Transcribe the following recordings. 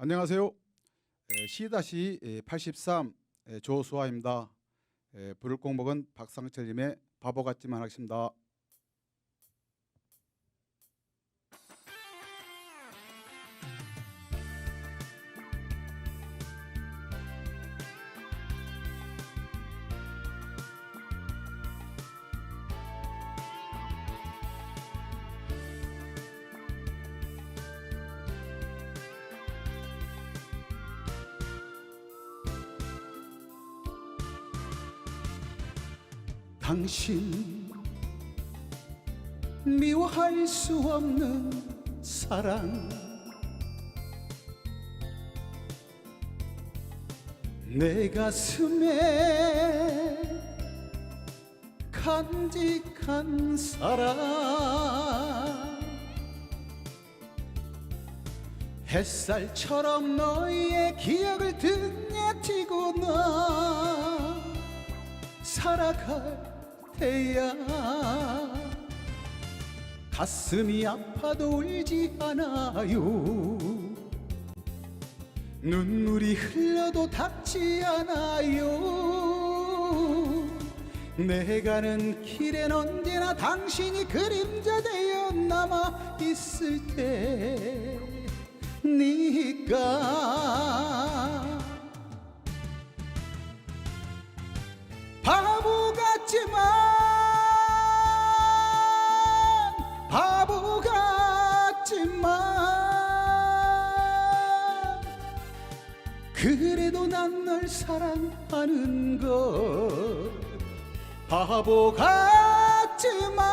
안녕하세요. C-83 조수아입니다. 에, 부를 공복은 박상철님의 바보 같지만 하겠습니다. 당신. 미워할 수 없는 사랑. 내 가슴에 간직한 사랑. 햇살처럼 너의 기억을 등에티고 나 살아갈 때야. 가슴이 아파도 울지 않아요. 눈물이 흘러도 닿지 않아요. 내 가 는 길엔 언제나 당신이 그림자 되어 남아 있을 테니까 그래도 난 널 사랑하는 것. 바보 같지만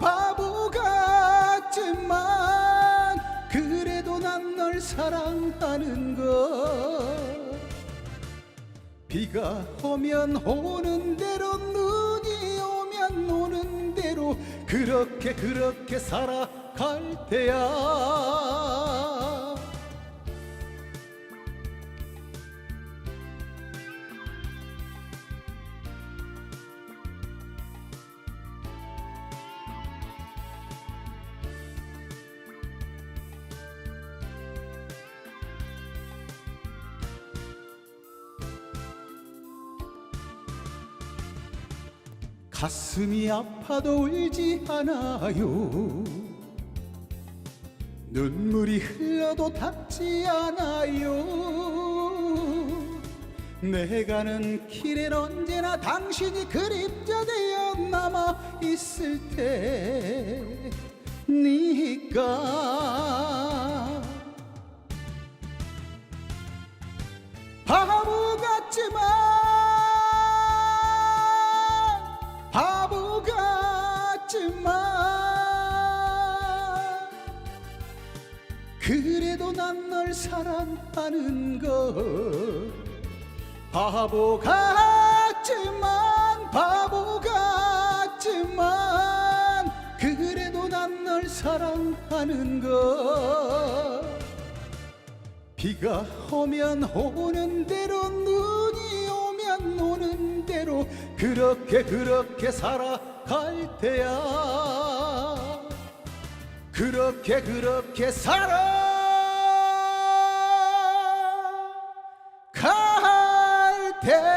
바보 같지만 그래도 난 널 사랑하는 것. 비가 오면 오는 대로 눈이 오면 오는 대로 그렇게 그렇게 살아갈 때야 가슴이 아파도 울지 않아요. 눈물이 흘러도 닿지 않아요. 내 가 는 길엔 언제나 당신이 그림자 되어 남아 있을 테니까 바보 같지만 그래도 난 널 사랑하는 것. 바보 같지만 바보 같지만 그래도 난 널 사랑하는 것. 비가 오면 오는 대로 눈이 오면 오는 대로 그렇게 그렇게 살아갈 때야 그렇게 그렇게 살아 갈 때